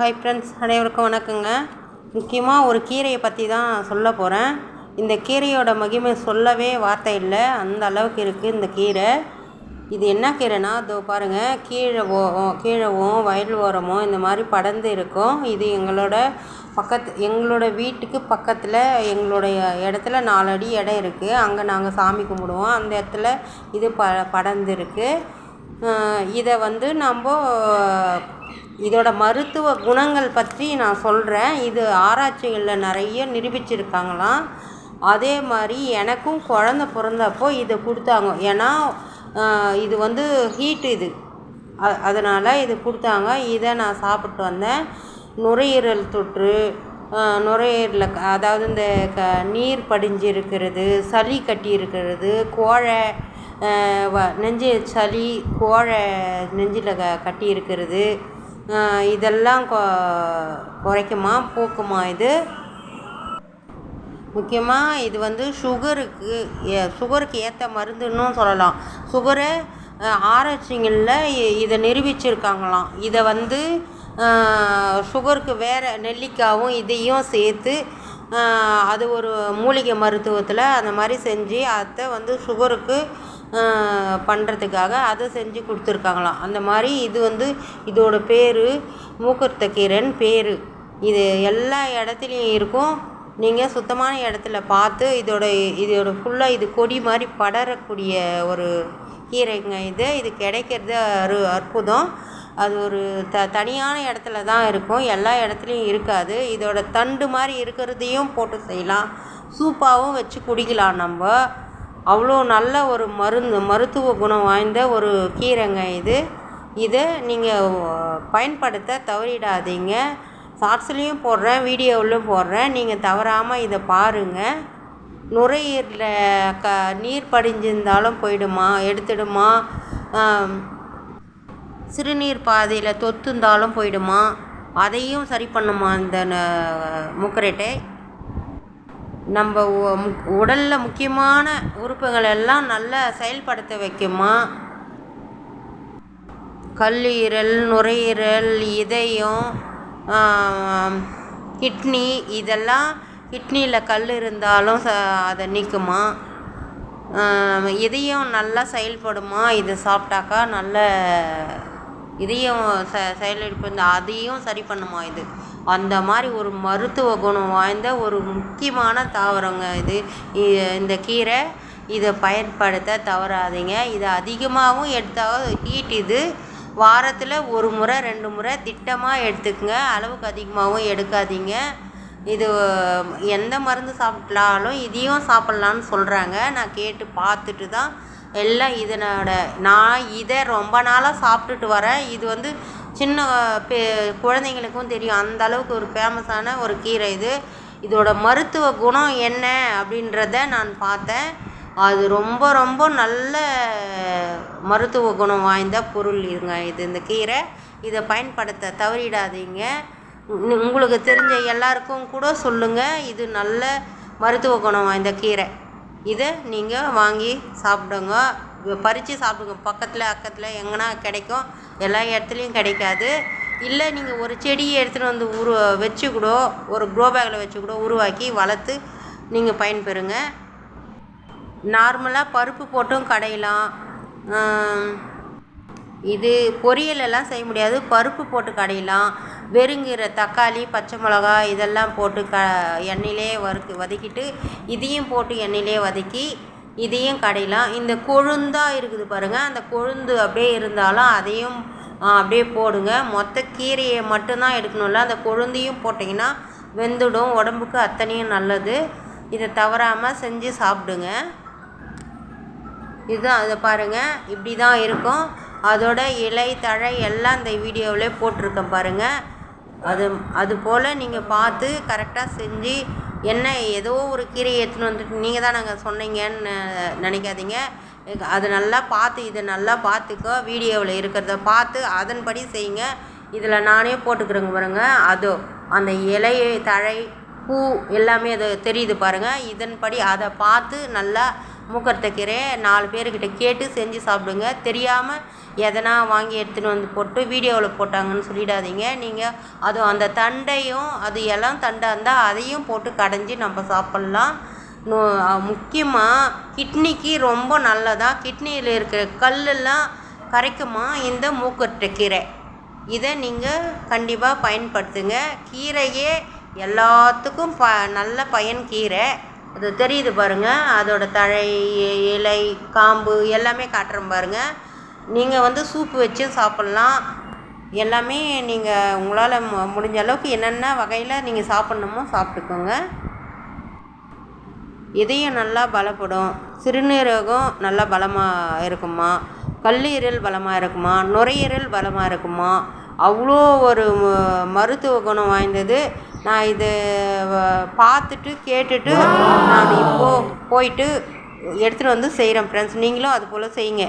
Hi friends அனைவருக்கும் வணக்கங்க. முக்கியமாக ஒரு கீரையை பற்றி தான் சொல்ல போகிறேன் இந்த கீரையோட மகிமை சொல்லவே வார்த்தை இல்லை. அந்த அளவுக்கு இருக்குது இந்த கீரை. இது என்ன கீரைனா இதோ பாருங்கள் கீழே ஓ கீழவும் வயல் ஓரமோ இந்த மாதிரி படர்ந்து இருக்கும். இது எங்களோட பக்கத்து எங்களோட வீட்டுக்கு பக்கத்தில் எங்களுடைய இடத்துல நாலு அடி இடம் இருக்குது அங்கே நாங்கள் சாமி கும்பிடுவோம். அந்த இடத்துல இது ப படர்ந்து இருக்குது இதை வந்து நம்ம இதோட மருத்துவ குணங்கள் பற்றி நான் சொல்கிறேன் இது ஆராய்ச்சிகளில் நிறைய நிரூபிச்சிருக்காங்களாம். அதே மாதிரி எனக்கும் குழந்த பிறந்தப்போ இதை கொடுத்தாங்க. ஏன்னா இது வந்து ஹீட்டு இது. அதனால் இது கொடுத்தாங்க. இதை நான் சாப்பிட்டு வந்தேன். நுரையீரல் தொற்று நுரையீரலில் அதாவது இந்த க நீர் படிஞ்சு இருக்கிறது சளி கட்டி இருக்கிறது கோழை வ நெஞ்சு சளி கோழை நெஞ்சில் க கட்டி இருக்கிறது இதெல்லாம் கொ குறைக்குமா? போக்குமா இது? முக்கியமாக இது வந்து சுகருக்கு ஏ சுகருக்கு ஏற்ற மருந்துன்னும் சொல்லலாம். சுகரை ஆராய்ச்சிகளில் இதை நிரூபிச்சிருக்காங்களாம். இதை வந்து சுகருக்கு வேறு நெல்லிக்காயும் இதையும் சேர்த்து அது ஒரு மூலிகை மருத்துவத்தில் அந்த மாதிரி செஞ்சு அதை வந்து சுகருக்கு பண்ணுறதுக்காக அதை செஞ்சு கொடுத்துருக்காங்களாம். அந்த மாதிரி இது வந்து இதோட பேர் மூக்கர்த்த கீரைன்னு பேர். இது எல்லா இடத்துலையும் இருக்கும். நீங்கள் சுத்தமான இடத்துல பார்த்து இதோட இதோட ஃபுல்லாக இது கொடி மாதிரி படரக்கூடிய ஒரு கீரைங்க இது. இது கிடைக்கிறது அரு அற்புதம். அது ஒரு த தனியான இடத்துல தான் இருக்கும். எல்லா இடத்துலையும் இருக்காது. இதோட தண்டு மாதிரி இருக்கிறதையும் போட்டு செய்யலாம். சூப்பாகவும் வச்சு குடிக்கலாம் நம்ம. அவ்வளோ நல்ல ஒரு மருந்து மருத்துவ குணம் வாய்ந்த ஒரு கீரைங்க இது. இதை நீங்கள் பயன்படுத்த தவறிடாதீங்க. ஷார்ட்ஸ்லேயும் போடுறேன் வீடியோவிலும் போடுறேன். நீங்கள் தவறாமல் இதை பாருங்கள் நுரையீரலில் க நீர் படிஞ்சிருந்தாலும் போயிடுமா எடுத்துடுமா? சிறுநீர் பாதையில் தொத்துந்தாலும் போயிடுமா? அதையும் சரி பண்ணுமா இந்த முக்கரட்டை? நம்ம உடலில் முக்கியமான உறுப்புகள் எல்லாம் நல்லா செயல்படுத்த வைக்குமா? கல்லீரல் நுரையீரல் இதயம் கிட்னி இதெல்லாம் கிட்னியில் கல் இருந்தாலும் ச அதை நீக்குமா? இதயம் நல்லா செயல்படுமா? இதை சாப்பிட்டாக்கா நல்ல இதயம் ச செயலிழப்பு இந்த அதையும் சரி பண்ணுமா இது? அந்த மாதிரி ஒரு மருத்துவ குணம் வாய்ந்த ஒரு முக்கியமான தாவரங்க இது. இந்த கீரை இதை பயன்படுத்த தவறாதீங்க. இதை அதிகமாகவும் எடுத்தால் ஹீட் இது. வாரத்தில் ஒரு முறை ரெண்டு முறை திட்டமாக எடுத்துக்கங்க. அளவுக்கு அதிகமாகவும் எடுக்காதீங்க. இது எந்த மருந்து சாப்பிட்டாலும் இதையும் சாப்பிட்லான்னு சொல்கிறாங்க நான் கேட்டு பார்த்துட்டு தான் எல்லாம் இதனோட நான் இதை ரொம்ப நாளாக சாப்பிட்டுட்டு வரேன். இது வந்து சின்ன பெ குழந்தைங்களுக்கும் தெரியும். அந்த அளவுக்கு ஒரு ஃபேமஸான ஒரு கீரை இது. இதோட மருத்துவ குணம் என்ன அப்படின்றத நான் பார்த்தேன். அது ரொம்ப ரொம்ப நல்ல மருத்துவ குணம் வாய்ந்த பொருள் இதுங்க இது இந்த கீரை. இதை பயன்படுத்த தவறிடாதீங்க. உங்களுக்கு தெரிஞ்ச எல்லாருக்கும் கூட சொல்லுங்கள் இது நல்ல மருத்துவ குணம் வாய்ந்த கீரை. இதை நீங்கள் வாங்கி சாப்பிடுங்க. பறித்து சாப்பிடுங்க. பக்கத்தில் அக்கத்தில் எங்கன்னா கிடைக்கும். எல்லா இடத்துலையும் கிடைக்காது. இல்லை நீங்கள் ஒரு செடியை எடுத்துகிட்டு வந்து உரு வச்சு கூட ஒரு க்ரோ பேக்கில் வச்சு கூட உருவாக்கி வளர்த்து நீங்கள் பயன்பெறுங்க. நார்மலாக பருப்பு போட்டும் கடையலாம். இது பொரியலெல்லாம் செய்ய முடியாது. பருப்பு போட்டு கடையலாம். வெறுங்கிற தக்காளி பச்சை மிளகா இதெல்லாம் போட்டு க எண்ணெயிலே வறுக்கு வதக்கிட்டு இதையும் போட்டு எண்ணெயிலே வதக்கி இதையும் கடையலாம். இந்த கொழுந்தாக இருக்குது பாருங்கள் அந்த கொழுந்து அப்படியே இருந்தாலும் அதையும் அப்படியே போடுங்க. மொத்த கீரையை மட்டும்தான் எடுக்கணும்ல. அந்த கொழுந்தையும் போட்டிங்கன்னா வெந்துடும். உடம்புக்கு அத்தனையும் நல்லது. இதை தவறாமல் செஞ்சு சாப்பிடுங்க. இதுதான் அதை பாருங்கள் இப்படி தான் இருக்கும். அதோட இலை தழை எல்லாம் இந்த வீடியோவிலே போட்டிருக்கேன் பாருங்கள் அது அது போல் நீங்கள் பார்த்து கரெக்டாக செஞ்சு என்ன ஏதோ ஒரு கீரையை எடுத்துன்னு வந்துட்டு நீங்கள் தான் நாங்கள் சொன்னீங்கன்னு நினைக்காதீங்க. அது நல்லா பார்த்து இதை நல்லா பார்த்துக்கோ வீடியோவில் இருக்கிறத பார்த்து அதன்படி செய்யுங்க. இதில் நானே போட்டுக்கிறேங்க பாருங்கள் அதோ அந்த இலை தழை பூ எல்லாமே அது தெரியுது பாருங்கள் இதன்படி அதை பார்த்து நல்லா மூக்கறுத்த கீரையை நாலு பேர்கிட்ட கேட்டு செஞ்சு சாப்பிடுங்க. தெரியாமல் எதனா வாங்கி எடுத்துன்னு வந்து போட்டு வீடியோவில் போட்டாங்கன்னு சொல்லிடாதீங்க. நீங்கள் அதுவும் அந்த தண்டையும் அது எல்லாம் தண்டாக இருந்தால் அதையும் போட்டு கடைஞ்சி நம்ம சாப்பிட்லாம். முக்கியமாக கிட்னிக்கு ரொம்ப நல்லதா கிட்னியில் இருக்கிற கல்லெல்லாம் கரைக்குமா இந்த மூக்கறுத்த கீரை இதை நீங்கள் கண்டிப்பாக பயன்படுத்துங்க. கீரையே எல்லாத்துக்கும் ப நல்ல பயன் கீரை. அது தெரியுது பாருங்கள் அதோடய தழை இலை காம்பு எல்லாமே காட்டுறேன் பாருங்கள் நீங்கள் வந்து சூப்பு வச்சு சாப்பிட்லாம். எல்லாமே நீங்கள் உங்களால் மு முடிஞ்ச அளவுக்கு என்னென்ன வகையில் நீங்கள் சாப்பிட்ணுமோ சாப்பிட்டுக்கோங்க. இதயம் நல்லா பலப்படும். சிறுநீரகம் நல்லா பலமாக இருக்குமா? கல்லீரல் பலமாக இருக்குமா? நுரையீரல் பலமாக இருக்குமா? அவ்வளோ ஒரு மருத்துவ குணம் வாய்ந்தது. நான் இது பார்த்துட்டு கேட்டுட்டு நான் இப்போது போயிட்டு எடுத்துகிட்டு வந்து செய்கிறேன் ஃப்ரெண்ட்ஸ் நீங்களும் அது போல் செய்யுங்க.